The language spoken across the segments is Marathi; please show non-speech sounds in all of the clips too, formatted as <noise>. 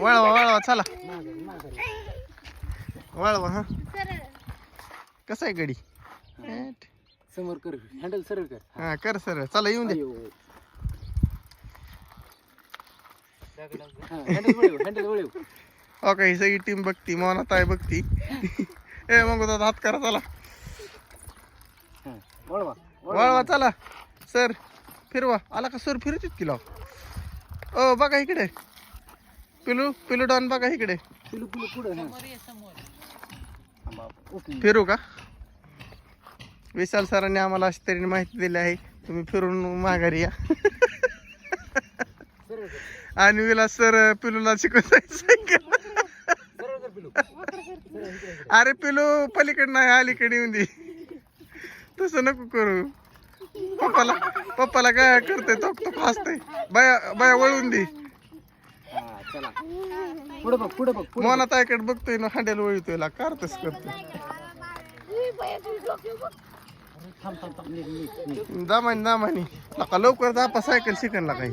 वळवा वळवा चला. वळवा हा. कसं आहे गडी. समोर कर हँडल सरळ कर. हा कर सर चला येऊन दे. वळव हो का ही सगळी टीम बघती मोनात आहे बघती. ए मग दादा हात करा चला. वळवा वळवा. चला. सर फिरवा. आला का सर फिरत किलो ओ बघा इकडे. पिलू पिलू डॉन बघा इकडे. पिलू पिलू पुढं हा. फिरू का? विशाल सरांनी आम्हाला अशी तऱ्हेने माहिती दिली आहे. तुम्ही फिरून माघारी या. आणि विलास सर पिलूला शिकवत सायकल सरळ कर पिलू सरळ इकडे कर. अरे पिलू पलीकडे नाही अलीकडे येऊन दे. तसं नको करू. पप्पाला पप्पाला काय करते तो तो हसते बाया बाया वळून दे. चला पुढे बघ पुढे बघ. मोना तायकडे बघतोय ना हांड्याला वळतोय ला कारतच करतोय. दामानी दामानी. नका लवकर दापा सायकल शिकन काही.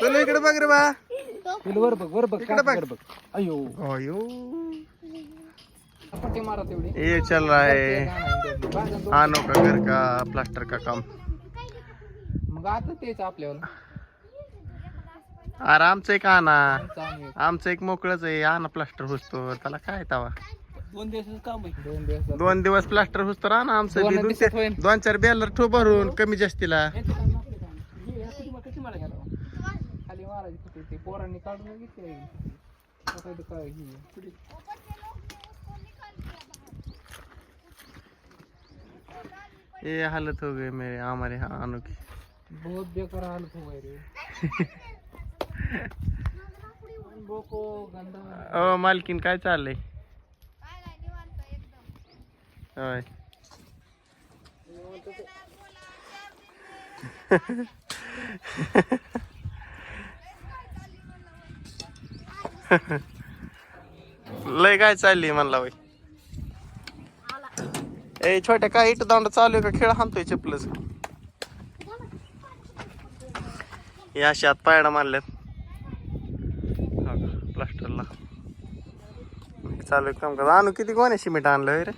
चलो इकडे बघ रे बा. वर बघ वर बघ इकडे बघ. अयो अयो ये चल रहा है आनो का घर का प्लास्टर का काम? मग आता तेच आपल्यावर. अरे आमचं एक आणा. चांगलं आमचं एक मोकळच आहे. आणा प्लास्टर होतो त्याला काय तवा? दोन दिवसाचं काम आहे. दोन दिवस. दोन दिवस प्लास्टर होतो आणा आमचं दोन. चार- बेलर ठो भरून कमी जास्तीला. पोरांनी काढून घेतली आता इथं काय हे पुढे. ये हालत हो गई मेरे हमारे यहाँ आनो की। बहुत बेकार हालत हो गई रे। ओ मालकीन काय चाललंय? होय. लय काय चालली म्हणला बाई? ए छोट्या काय इट दांड चालू आहे का? खेळ हाणतोय चपलच. हे अशा हात पायडा मारल्यात. प्लास्टरला. चालू आहे काम कर आणू किती कोण्या सिमेंट आणलं रे?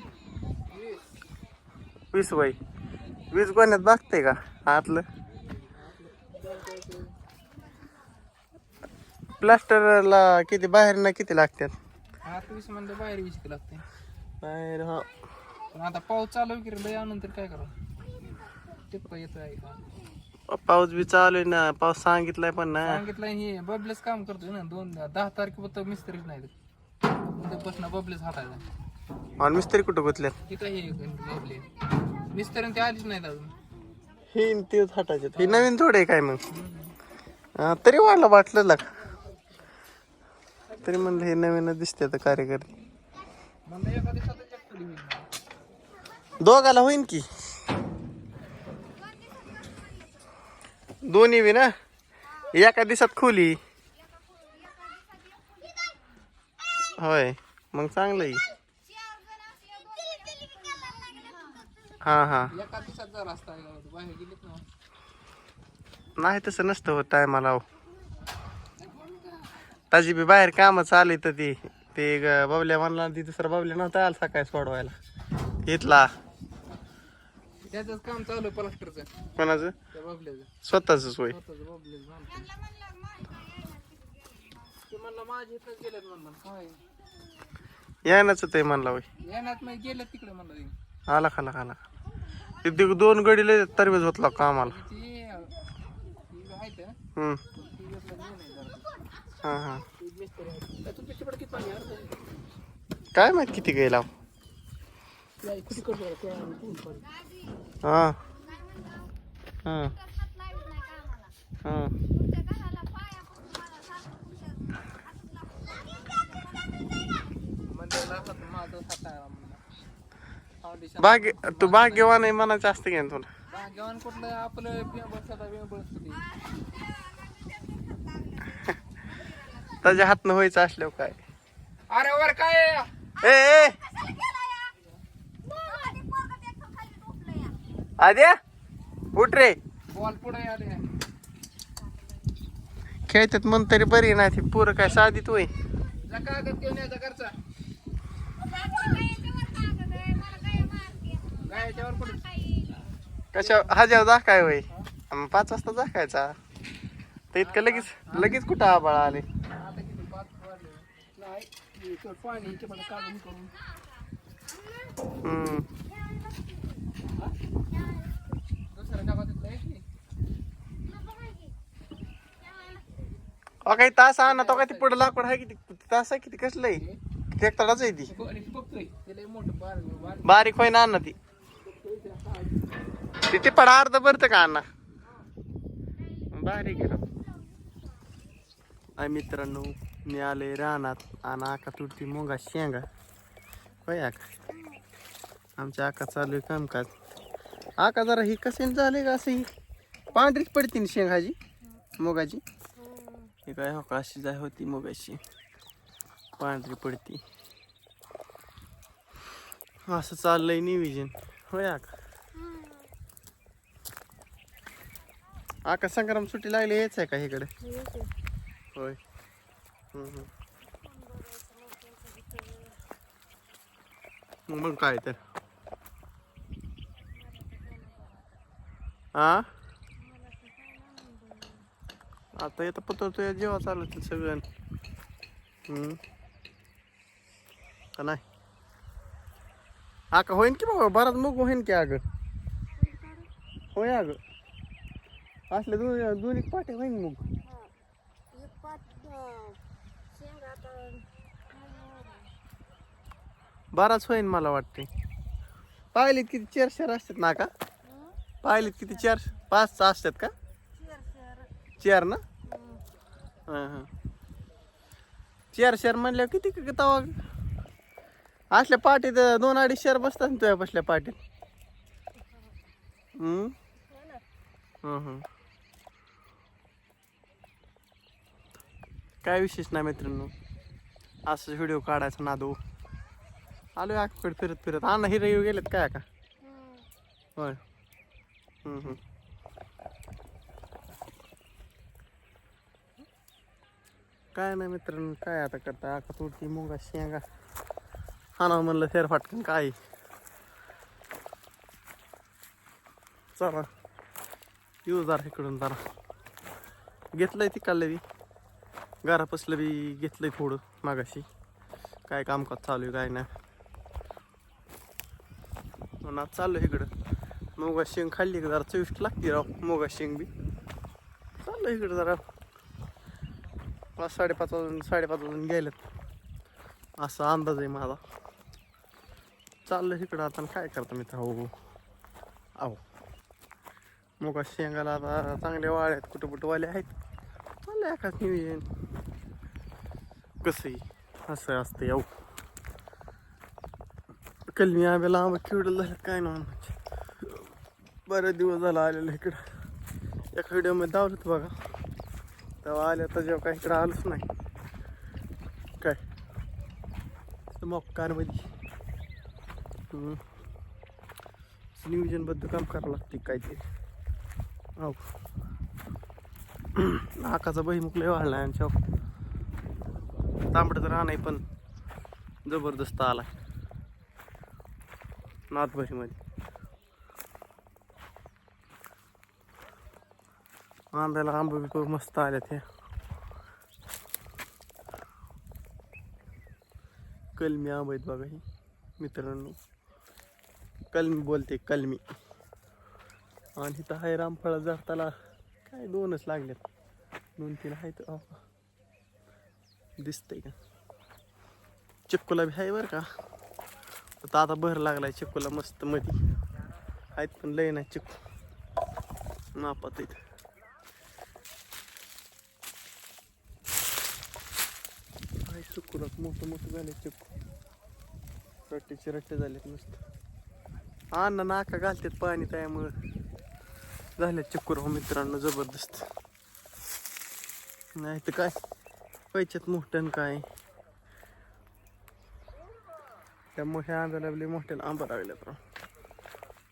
वीस बाई. वीस गोण्यात बघते का? आतलं. प्लास्टरला किती बाहेर ना किती लागतात आता बाहेर हा. पण आता पाऊस चालू आहे की रे? लय तर काय करा टिपका येतो आहे का पाऊस बी चालू आहे ना. पाऊस सांगितलाय पण ना. सांगितलं हे. बबलेच काम करतोय ना. दोन दहा तारखेपर्यंत मिस्त्रीच नाही उद्यापासून बबलेच हातायला आणि मिस्त्री कुठं गुतल्यात? तिथं हे बबले. मिस्त्री ते आलीच नाहीत अजून. ही न तेच हटायचे हे नवीन थोडे आहे काय मग? हा, तरी वाढलं वाटलं लाग. तरी म्हणलं हे नवीनच दिसते आता कार्यकर्ते म्हणलं एका दिवसात दोघाला होईन की. दोन्ही बी ना? एका दिवसात खोली. होय मग चांगलं आहे. हा हा. नाही तसं नसतं होत टायमाला ताजी बी बाहेर काम चालू तर ती. ते ग- बाबल्या म्हणला ती दुसरा बाबल्या नव्हता आला सकाळी सोडवायला. इथला. त्याचं काम चालू आहे प्लास्टरचं कोणाचं त्या बबल्याचं स्वतःच होय स्वतःचं बबलेच ते म्हणलं माझे इथं गेलेत म्हणलं काय यायनाच ते म्हणला होय येण्यात मग गेले तिकडे म्हणलं ते. आला खाला खाला ते ते दोन गडी लय तरवेज होतला कामाला ती ती आहेत हं. हम्म ती घेतलं घेऊन ये जरा. हा हा ती मिस्त्री आहे. त्या तू पिशवीकडे किती पाणी आहे रे? काय माहीत किती गेला त्या किती करतो रे? त्या कोण पाणी? हा. हा. हा भाग्य तू भाग्यवान आहे मनाचं असतं घेऊन तुला? भाग्यवान कुठलं? आपलं <laughs> त्याच्या हातनं व्हायचं असल्यावर काय? अरे वर काय? ए ए आद्या उठ रे. बॉल पुढे आले खेळतात म्हण तरी बरी नाही ती पोरं काय गायच्यावर पुढे कशा हजार दाखाय मग पाच वाजता दाखायचा तर इतकं लगेच लगेच कुठं आबाळ आले. आता किती पाच वाजले नाही हे तर पाणी इथे पण काढून करून हम्म अ काही तास आणा तो काय ती पुढं लाकूड आहे किती? तास आहे किती? कसलं आहे? ट्रॅक्टरच आहे ती? हे बघ- ना बारीक अण्णा ती. तिथे पडा अर्ध भरतं का अण्णा? बारीक आहे मित्रांनो मी आले रानात. आणि आका तुटती मोगा शेंगा. होय आका? आमच्या आका चालू आहे कामकाज. आका जरा ही कसे झाले का असं ही पांढरीच पडते ना शेंगाची मोगाची. ही काय हो का अशी जाय होती मोगाची. पांढरी पडती. असं चाललंय निविजन होय आका? आका संक्राम सुट्टी लागली हेच आहे का इकडे? होय. मग काय तर. हा आता येतं पत्र तुझ्या जेव्हा चालत सगळं. का नाही? हा का होईन की बाबा? बराच मग होईन की अगं? होय अगं. असले दोन दोन्ही पाटे होईन मग. बराच होईन मला वाटते पाहिलीत किती चार चार असतात ना का? पाहिलीत किती? चार पाच असतात का? चार ना? हां हां. चार चार म्हणल्यावर किती तवा? असल्या पाटीत दोन अडीच चार बसतात ना तुझ्या बसल्या पाटीत हं, हं. काय विशेष नाही मित्रांनो? असं व्हिडिओ काढायचा नादो. आलो आकडे फिरत फिरत. ना हिरे गेलेत काय का? होय. काय नाही मित्रांनो काय आता करता? आका तुरती मुंगा शेंगा. हा ना म्हणलं फेरफाटकन काय? चला. येऊ जरा इकडून जरा. घेतलंय तिकडलं बी घरापसलं बी घेतलंय थोडं मागाशी. काय कामकाज चालू आहे काय नाही. म्हणून आज चाललो इकडं. मोगा शेंग खाल्ली का जरा चविष्ट लागते राव मोगा शेंग बी. चाललं इकडं जरा. पाच साडेपाच वाजून साडेपाच वाजून गेलेत. असा अंदाज आहे माझा. चाललं इकडं आता आणि काय करता मित्र हो, हो. आहो. मोगा शेंगाला आता चांगले वाळे आहेत कुठं कुठं वाले आहेत. चाललं एखाद नियोजन. कसंही असं असतं येऊ कलमी आंब्याला आंबा केवढं झालं काय ना बरेच दिवस झाला आलेला इकडं. एका व्हिडिओमध्ये धावलं बघा. तेव्हा आल्या तर जेव्हा काही इकडं आलोच नाही. काय? मक्कारमध्ये हम्म. नियोजनबद्ध काम करावं लागते काहीतरी. हो नाकाचा बहिमुख लय वाढला यांच्या तांबडं तर नाही पण जबरदस्त आला नाथभरीमध्ये आंब्याला आंबे बी खूप मस्त आल्यात हे. कलमी आंबे आहेत बघा ही मित्रांनो. कलमी बोलते कलमी. आणि इथं आहे रामफळ जाताला काय दोनच लागलेत. दोन तीन आहेत. दिसतंय का? चिक्कूला बी आहे बरं का? आता आता भर लागलाय चिक्कूला मस्त मध्ये आहेत पण लय नाही चिक्कू. मापात इथं आहे मोठं मोठं झाले चुकू. रट्टेचे रट्टे झालेत नुसतं. अन्न नाका घालतात पाणी त्यामुळं. झाले चुकूर हो मित्रांनो जबरदस्त. नाही तर काय? पैच्यात मोठ्यानं काय? त्या मोठ्या आंब्याला लागले मोठ्याला आंबा लागल्यात राव.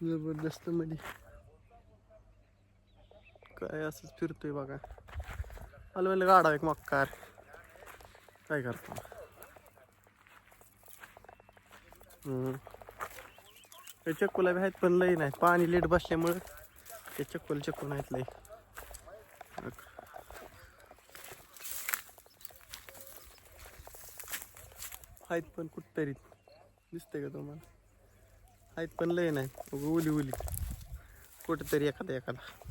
जबरदस्त मध्ये काय असंच फिरतोय बघा. आलं गाडा एक मक्कार. काय करतो? हम्म. ते चक्कूला बी आहेत पण लई नाही. पाणी लेट बसल्यामुळं ते चक्कूला चक्कू नाहीत लई. आहेत पण कुठतरी. दिसतंय का तुम्हाला? आहेत पण लय नाही. उगा उली उली. कुठंतरी एखादा एखादा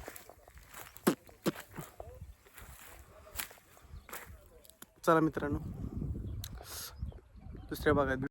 चला मित्रांनो दुसऱ्या भागात